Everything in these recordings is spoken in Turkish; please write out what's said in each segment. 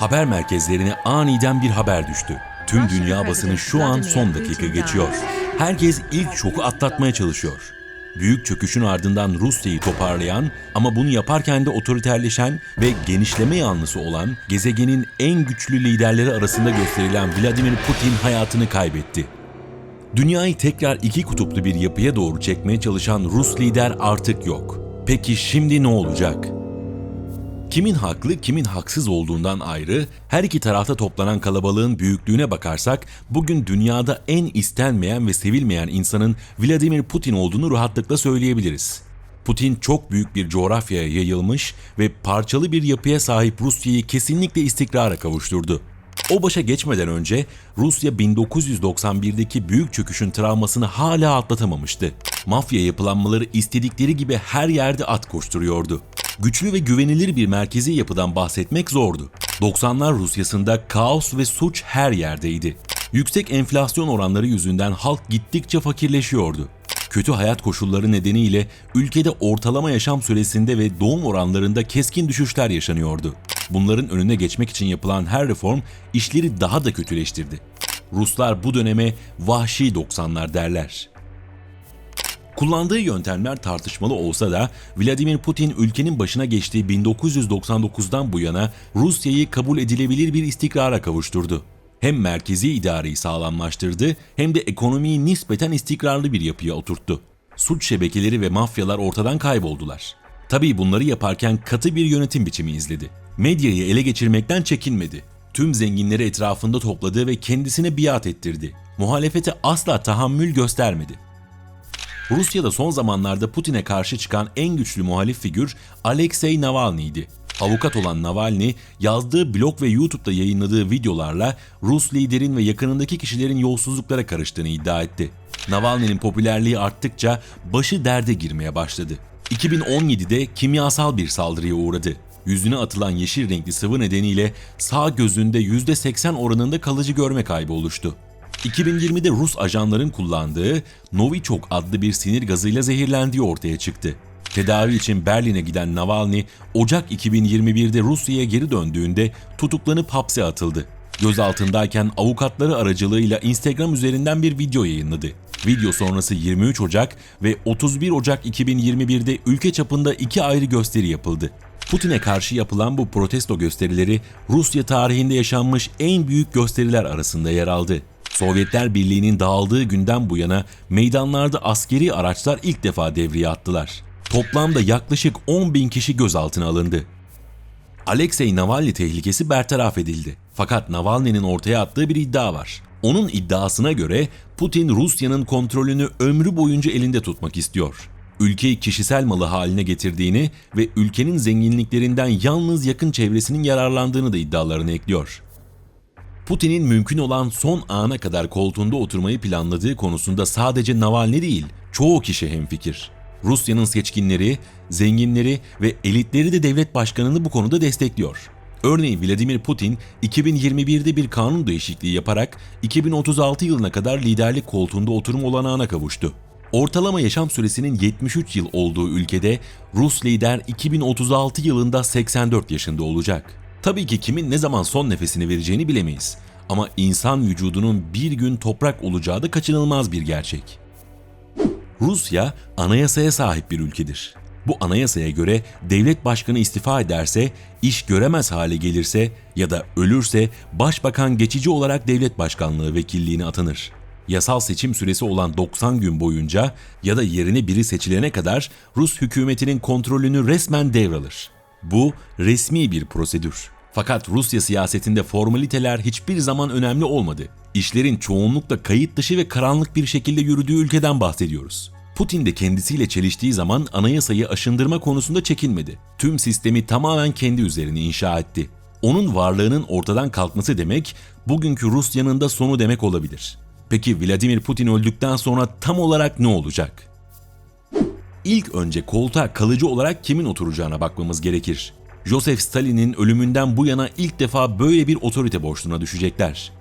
Haber merkezlerine aniden bir haber düştü. Tüm dünya basını şu an son dakika geçiyor. Herkes ilk şoku atlatmaya çalışıyor. Büyük çöküşün ardından Rusya'yı toparlayan ama bunu yaparken de otoriterleşen ve genişleme yanlısı olan gezegenin en güçlü liderleri arasında gösterilen Vladimir Putin hayatını kaybetti. Dünyayı tekrar iki kutuplu bir yapıya doğru çekmeye çalışan Rus lider artık yok. Peki şimdi ne olacak? Kimin haklı, kimin haksız olduğundan ayrı, her iki tarafta toplanan kalabalığın büyüklüğüne bakarsak, bugün dünyada en istenmeyen ve sevilmeyen insanın Vladimir Putin olduğunu rahatlıkla söyleyebiliriz. Putin çok büyük bir coğrafyaya yayılmış ve parçalı bir yapıya sahip Rusya'yı kesinlikle istikrara kavuşturdu. O başa geçmeden önce Rusya 1991'deki büyük çöküşün travmasını hala atlatamamıştı. Mafya yapılanmaları istedikleri gibi her yerde at koşturuyordu. Güçlü ve güvenilir bir merkezi yapıdan bahsetmek zordu. 90'lar Rusyasında kaos ve suç her yerdeydi. Yüksek enflasyon oranları yüzünden halk gittikçe fakirleşiyordu. Kötü hayat koşulları nedeniyle ülkede ortalama yaşam süresinde ve doğum oranlarında keskin düşüşler yaşanıyordu. Bunların önüne geçmek için yapılan her reform işleri daha da kötüleştirdi. Ruslar bu döneme vahşi 90'lar derler. Kullandığı yöntemler tartışmalı olsa da Vladimir Putin ülkenin başına geçtiği 1999'dan bu yana Rusya'yı kabul edilebilir bir istikrara kavuşturdu. Hem merkezi idareyi sağlamlaştırdı hem de ekonomiyi nispeten istikrarlı bir yapıya oturttu. Suç şebekeleri ve mafyalar ortadan kayboldular. Tabii bunları yaparken katı bir yönetim biçimi izledi. Medyayı ele geçirmekten çekinmedi. Tüm zenginleri etrafında topladı ve kendisine biat ettirdi. Muhalefete asla tahammül göstermedi. Rusya'da son zamanlarda Putin'e karşı çıkan en güçlü muhalif figür Alexei Navalny'ydi. Avukat olan Navalny, yazdığı blog ve YouTube'da yayınladığı videolarla Rus liderin ve yakınındaki kişilerin yolsuzluklara karıştığını iddia etti. Navalny'nin popülerliği arttıkça başı derde girmeye başladı. 2017'de kimyasal bir saldırıya uğradı. Yüzüne atılan yeşil renkli sıvı nedeniyle sağ gözünde %80 oranında kalıcı görme kaybı oluştu. 2020'de Rus ajanların kullandığı Novichok adlı bir sinir gazıyla zehirlendiği ortaya çıktı. Tedavi için Berlin'e giden Navalny, Ocak 2021'de Rusya'ya geri döndüğünde tutuklanıp hapse atıldı. Gözaltındayken avukatları aracılığıyla Instagram üzerinden bir video yayınladı. Video sonrası 23 Ocak ve 31 Ocak 2021'de ülke çapında iki ayrı gösteri yapıldı. Putin'e karşı yapılan bu protesto gösterileri Rusya tarihinde yaşanmış en büyük gösteriler arasında yer aldı. Sovyetler Birliği'nin dağıldığı günden bu yana meydanlarda askeri araçlar ilk defa devreye attılar. Toplamda yaklaşık 10 bin kişi gözaltına alındı. Alexei Navalny tehlikesi bertaraf edildi. Fakat Navalny'nin ortaya attığı bir iddia var. Onun iddiasına göre Putin Rusya'nın kontrolünü ömrü boyunca elinde tutmak istiyor. Ülkeyi kişisel malı haline getirdiğini ve ülkenin zenginliklerinden yalnız yakın çevresinin yararlandığını da iddialarına ekliyor. Putin'in mümkün olan son ana kadar koltuğunda oturmayı planladığı konusunda sadece Navalny değil, çoğu kişi hemfikir. Rusya'nın seçkinleri, zenginleri ve elitleri de devlet başkanını bu konuda destekliyor. Örneğin Vladimir Putin 2021'de bir kanun değişikliği yaparak 2036 yılına kadar liderlik koltuğunda oturma olanağına kavuştu. Ortalama yaşam süresinin 73 yıl olduğu ülkede Rus lider 2036 yılında 84 yaşında olacak. Tabii ki kimin ne zaman son nefesini vereceğini bilemeyiz. Ama insan vücudunun bir gün toprak olacağı da kaçınılmaz bir gerçek. Rusya anayasaya sahip bir ülkedir. Bu anayasaya göre devlet başkanı istifa ederse, iş göremez hale gelirse ya da ölürse başbakan geçici olarak devlet başkanlığı vekilliğine atanır. Yasal seçim süresi olan 90 gün boyunca ya da yerine biri seçilene kadar Rus hükümetinin kontrolünü resmen devralır. Bu resmi bir prosedür. Fakat Rusya siyasetinde formaliteler hiçbir zaman önemli olmadı. İşlerin çoğunlukla kayıt dışı ve karanlık bir şekilde yürüdüğü ülkeden bahsediyoruz. Putin de kendisiyle çeliştiği zaman anayasayı aşındırma konusunda çekinmedi. Tüm sistemi tamamen kendi üzerine inşa etti. Onun varlığının ortadan kalkması demek, bugünkü Rusya'nın da sonu demek olabilir. Peki Vladimir Putin öldükten sonra tam olarak ne olacak? İlk önce koltuğa kalıcı olarak kimin oturacağına bakmamız gerekir. Joseph Stalin'in ölümünden bu yana ilk defa böyle bir otorite boşluğuna düşecekler.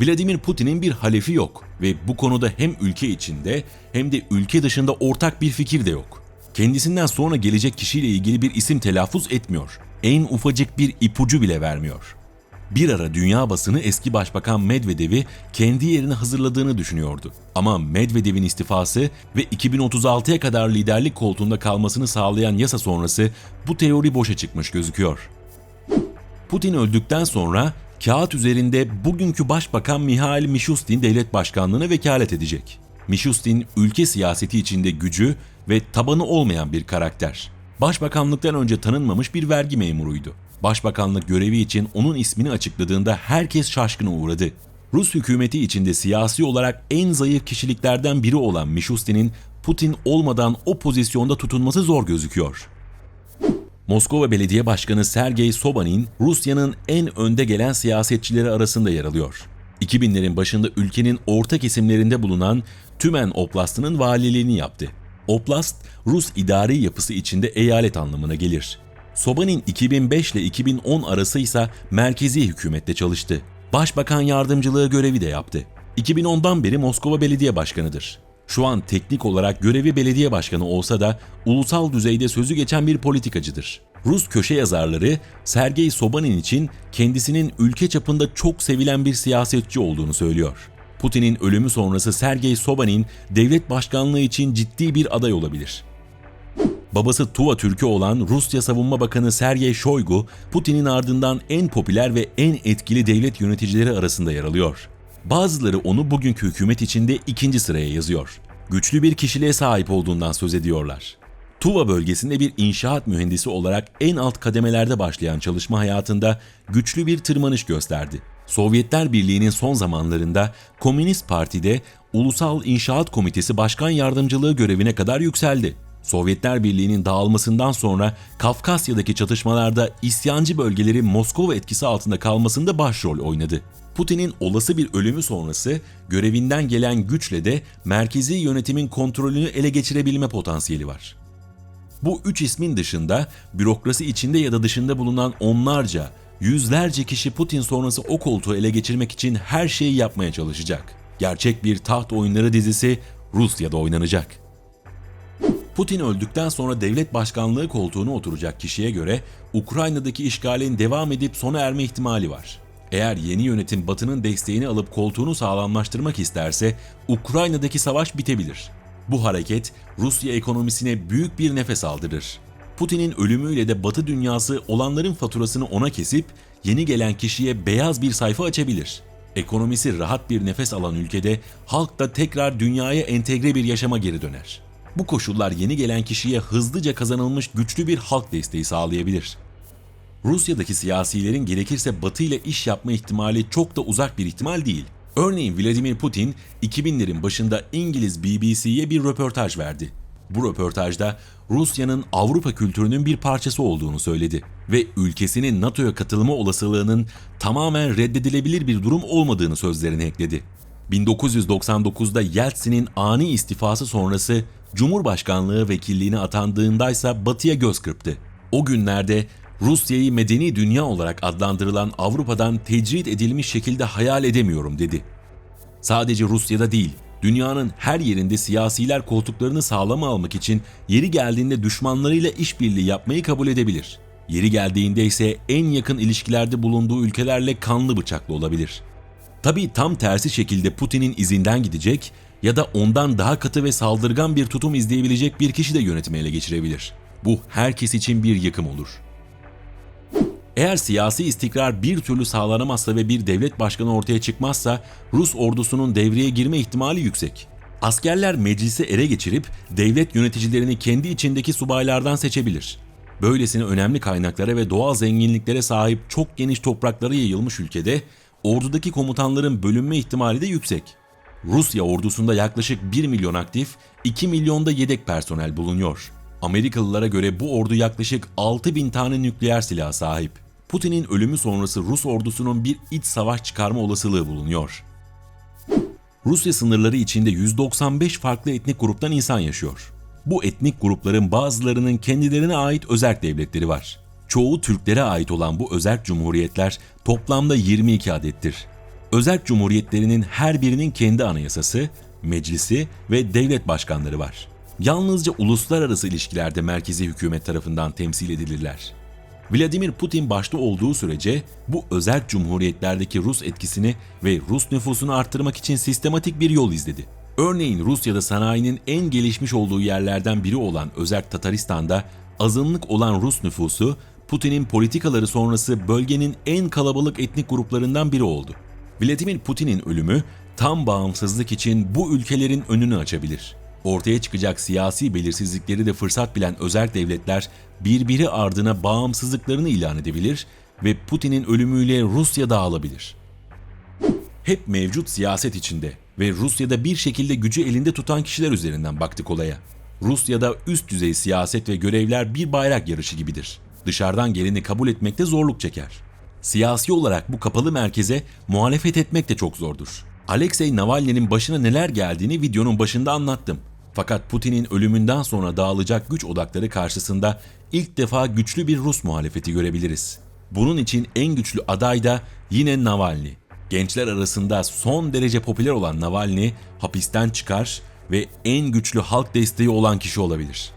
Vladimir Putin'in bir halefi yok ve bu konuda hem ülke içinde hem de ülke dışında ortak bir fikir de yok. Kendisinden sonra gelecek kişiyle ilgili bir isim telaffuz etmiyor. En ufacık bir ipucu bile vermiyor. Bir ara dünya basını eski başbakan Medvedev'i kendi yerine hazırladığını düşünüyordu. Ama Medvedev'in istifası ve 2036'ya kadar liderlik koltuğunda kalmasını sağlayan yasa sonrası bu teori boşa çıkmış gözüküyor. Putin öldükten sonra kağıt üzerinde bugünkü başbakan Mihail Mishustin devlet başkanlığına vekalet edecek. Mishustin ülke siyaseti içinde gücü ve tabanı olmayan bir karakter. Başbakanlıktan önce tanınmamış bir vergi memuruydu. Başbakanlık görevi için onun ismini açıkladığında herkes şaşkına uğradı. Rus hükümeti içinde siyasi olarak en zayıf kişiliklerden biri olan Mishustin'in Putin olmadan o pozisyonda tutunması zor gözüküyor. Moskova Belediye Başkanı Sergey Sobanin, Rusya'nın en önde gelen siyasetçileri arasında yer alıyor. 2000'lerin başında ülkenin orta kesimlerinde bulunan Tümen Oblast'ının valiliğini yaptı. Oblast, Rus idari yapısı içinde eyalet anlamına gelir. Sobanin 2005 ile 2010 arası ise merkezi hükümette çalıştı. Başbakan yardımcılığı görevi de yaptı. 2010'dan beri Moskova Belediye Başkanı'dır. Şu an teknik olarak görevi belediye başkanı olsa da ulusal düzeyde sözü geçen bir politikacıdır. Rus köşe yazarları Sergey Sobanin için kendisinin ülke çapında çok sevilen bir siyasetçi olduğunu söylüyor. Putin'in ölümü sonrası Sergey Sobanin devlet başkanlığı için ciddi bir aday olabilir. Babası Tuva Türk'ü olan Rusya Savunma Bakanı Sergey Shoigu, Putin'in ardından en popüler ve en etkili devlet yöneticileri arasında yer alıyor. Bazıları onu bugünkü hükümet içinde ikinci sıraya yazıyor. Güçlü bir kişiliğe sahip olduğundan söz ediyorlar. Tuva bölgesinde bir inşaat mühendisi olarak en alt kademelerde başlayan çalışma hayatında güçlü bir tırmanış gösterdi. Sovyetler Birliği'nin son zamanlarında Komünist Parti'de Ulusal İnşaat Komitesi Başkan Yardımcılığı görevine kadar yükseldi. Sovyetler Birliği'nin dağılmasından sonra Kafkasya'daki çatışmalarda isyancı bölgelerin Moskova etkisi altında kalmasında başrol oynadı. Putin'in olası bir ölümü sonrası görevinden gelen güçle de merkezi yönetimin kontrolünü ele geçirebilme potansiyeli var. Bu üç ismin dışında bürokrasi içinde ya da dışında bulunan onlarca, yüzlerce kişi Putin sonrası o koltuğu ele geçirmek için her şeyi yapmaya çalışacak. Gerçek bir taht oyunları dizisi Rusya'da oynanacak. Putin öldükten sonra devlet başkanlığı koltuğuna oturacak kişiye göre Ukrayna'daki işgalin devam edip sona erme ihtimali var. Eğer yeni yönetim Batı'nın desteğini alıp koltuğunu sağlamlaştırmak isterse Ukrayna'daki savaş bitebilir. Bu hareket Rusya ekonomisine büyük bir nefes aldırır. Putin'in ölümüyle de Batı dünyası olanların faturasını ona kesip yeni gelen kişiye beyaz bir sayfa açabilir. Ekonomisi rahat bir nefes alan ülkede halk da tekrar dünyaya entegre bir yaşama geri döner. Bu koşullar yeni gelen kişiye hızlıca kazanılmış güçlü bir halk desteği sağlayabilir. Rusya'daki siyasilerin gerekirse Batı ile iş yapma ihtimali çok da uzak bir ihtimal değil. Örneğin Vladimir Putin 2000'lerin başında İngiliz BBC'ye bir röportaj verdi. Bu röportajda Rusya'nın Avrupa kültürünün bir parçası olduğunu söyledi ve ülkesinin NATO'ya katılma olasılığının tamamen reddedilebilir bir durum olmadığını sözlerine ekledi. 1999'da Yeltsin'in ani istifası sonrası Cumhurbaşkanlığı vekilliğine atandığındaysa Batı'ya göz kırptı. O günlerde Rusya'yı medeni dünya olarak adlandırılan Avrupa'dan tecrit edilmiş şekilde hayal edemiyorum dedi. Sadece Rusya'da değil, dünyanın her yerinde siyasiler koltuklarını sağlama almak için yeri geldiğinde düşmanlarıyla işbirliği yapmayı kabul edebilir. Yeri geldiğinde ise en yakın ilişkilerde bulunduğu ülkelerle kanlı bıçaklı olabilir. Tabii tam tersi şekilde Putin'in izinden gidecek ya da ondan daha katı ve saldırgan bir tutum izleyebilecek bir kişi de yönetimi ele geçirebilir. Bu herkes için bir yıkım olur. Eğer siyasi istikrar bir türlü sağlanamazsa ve bir devlet başkanı ortaya çıkmazsa Rus ordusunun devreye girme ihtimali yüksek. Askerler meclisi ele geçirip devlet yöneticilerini kendi içindeki subaylardan seçebilir. Böylesine önemli kaynaklara ve doğal zenginliklere sahip çok geniş topraklara yayılmış ülkede ordudaki komutanların bölünme ihtimali de yüksek. Rusya ordusunda yaklaşık 1 milyon aktif, 2 milyonda yedek personel bulunuyor. Amerikalılara göre bu ordu yaklaşık 6 bin tane nükleer silah sahip. Putin'in ölümü sonrası Rus ordusunun bir iç savaş çıkarma olasılığı bulunuyor. Rusya sınırları içinde 195 farklı etnik gruptan insan yaşıyor. Bu etnik grupların bazılarının kendilerine ait özerk devletleri var. Çoğu Türklere ait olan bu özerk cumhuriyetler toplamda 22 adettir. Özerk cumhuriyetlerinin her birinin kendi anayasası, meclisi ve devlet başkanları var. Yalnızca uluslararası ilişkilerde merkezi hükümet tarafından temsil edilirler. Vladimir Putin başta olduğu sürece bu özel cumhuriyetlerdeki Rus etkisini ve Rus nüfusunu arttırmak için sistematik bir yol izledi. Örneğin Rusya'da sanayinin en gelişmiş olduğu yerlerden biri olan Özerk Tataristan'da azınlık olan Rus nüfusu Putin'in politikaları sonrası bölgenin en kalabalık etnik gruplarından biri oldu. Vladimir Putin'in ölümü tam bağımsızlık için bu ülkelerin önünü açabilir. Ortaya çıkacak siyasi belirsizlikleri de fırsat bilen özel devletler birbiri ardına bağımsızlıklarını ilan edebilir ve Putin'in ölümüyle Rusya dağılabilir. Hep mevcut siyaset içinde ve Rusya'da bir şekilde gücü elinde tutan kişiler üzerinden baktık olaya. Rusya'da üst düzey siyaset ve görevler bir bayrak yarışı gibidir. Dışarıdan geleni kabul etmekte zorluk çeker. Siyasi olarak bu kapalı merkeze muhalefet etmek de çok zordur. Alexei Navalny'nin başına neler geldiğini videonun başında anlattım. Fakat Putin'in ölümünden sonra dağılacak güç odakları karşısında ilk defa güçlü bir Rus muhalefeti görebiliriz. Bunun için en güçlü aday da yine Navalny. Gençler arasında son derece popüler olan Navalny hapisten çıkar ve en güçlü halk desteği olan kişi olabilir.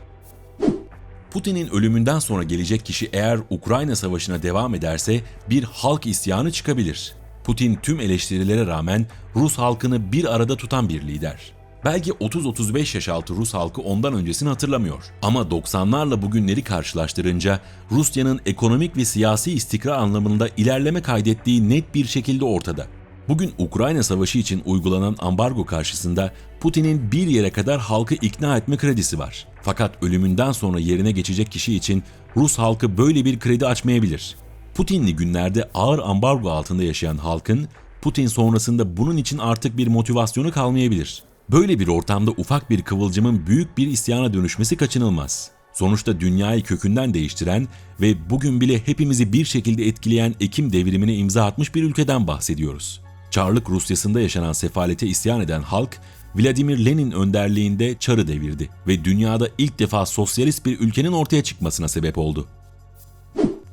Putin'in ölümünden sonra gelecek kişi eğer Ukrayna savaşına devam ederse bir halk isyanı çıkabilir. Putin tüm eleştirilere rağmen Rus halkını bir arada tutan bir lider. Belki 30-35 yaş altı Rus halkı ondan öncesini hatırlamıyor. Ama 90'larla bugünleri karşılaştırınca Rusya'nın ekonomik ve siyasi istikrar anlamında ilerleme kaydettiği net bir şekilde ortada. Bugün Ukrayna Savaşı için uygulanan ambargo karşısında Putin'in bir yere kadar halkı ikna etme kredisi var. Fakat ölümünden sonra yerine geçecek kişi için Rus halkı böyle bir kredi açmayabilir. Putinli günlerde ağır ambargo altında yaşayan halkın Putin sonrasında bunun için artık bir motivasyonu kalmayabilir. Böyle bir ortamda ufak bir kıvılcımın büyük bir isyana dönüşmesi kaçınılmaz. Sonuçta dünyayı kökünden değiştiren ve bugün bile hepimizi bir şekilde etkileyen Ekim devrimine imza atmış bir ülkeden bahsediyoruz. Çarlık Rusyası'nda yaşanan sefalete isyan eden halk, Vladimir Lenin önderliğinde çarı devirdi ve dünyada ilk defa sosyalist bir ülkenin ortaya çıkmasına sebep oldu.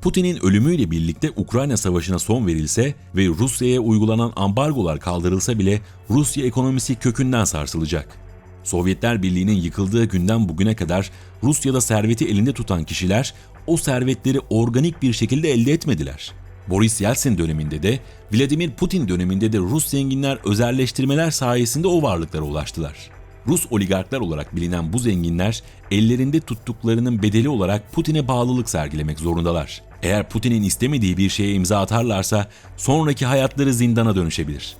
Putin'in ölümüyle birlikte Ukrayna Savaşı'na son verilse ve Rusya'ya uygulanan ambargolar kaldırılsa bile Rusya ekonomisi kökünden sarsılacak. Sovyetler Birliği'nin yıkıldığı günden bugüne kadar Rusya'da serveti elinde tutan kişiler o servetleri organik bir şekilde elde etmediler. Boris Yeltsin döneminde de Vladimir Putin döneminde de Rus zenginler özelleştirmeler sayesinde o varlıklara ulaştılar. Rus oligarklar olarak bilinen bu zenginler ellerinde tuttuklarının bedeli olarak Putin'e bağlılık sergilemek zorundalar. Eğer Putin'in istemediği bir şeye imza atarlarsa sonraki hayatları zindana dönüşebilir.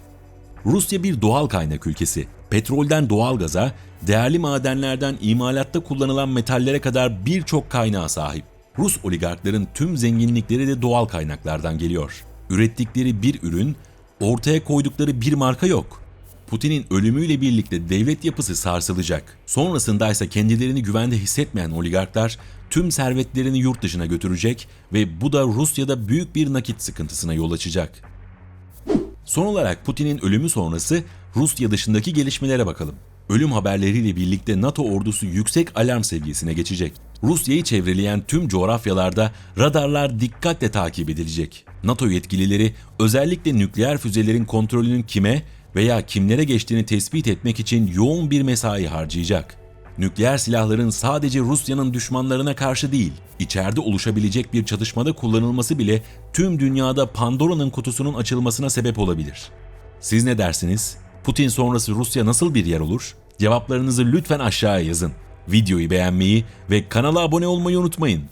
Rusya bir doğal kaynak ülkesi. Petrolden doğalgaza, değerli madenlerden imalatta kullanılan metallere kadar birçok kaynağa sahip. Rus oligarkların tüm zenginlikleri de doğal kaynaklardan geliyor. Ürettikleri bir ürün, ortaya koydukları bir marka yok. Putin'in ölümüyle birlikte devlet yapısı sarsılacak. Sonrasında ise kendilerini güvende hissetmeyen oligarklar tüm servetlerini yurt dışına götürecek ve bu da Rusya'da büyük bir nakit sıkıntısına yol açacak. Son olarak Putin'in ölümü sonrası Rusya dışındaki gelişmelere bakalım. Ölüm haberleriyle birlikte NATO ordusu yüksek alarm seviyesine geçecek. Rusya'yı çevreleyen tüm coğrafyalarda radarlar dikkatle takip edilecek. NATO yetkilileri özellikle nükleer füzelerin kontrolünün kime veya kimlere geçtiğini tespit etmek için yoğun bir mesai harcayacak. Nükleer silahların sadece Rusya'nın düşmanlarına karşı değil, içeride oluşabilecek bir çatışmada kullanılması bile tüm dünyada Pandora'nın kutusunun açılmasına sebep olabilir. Siz ne dersiniz? Putin sonrası Rusya nasıl bir yer olur? Cevaplarınızı lütfen aşağıya yazın. Videoyu beğenmeyi ve kanala abone olmayı unutmayın.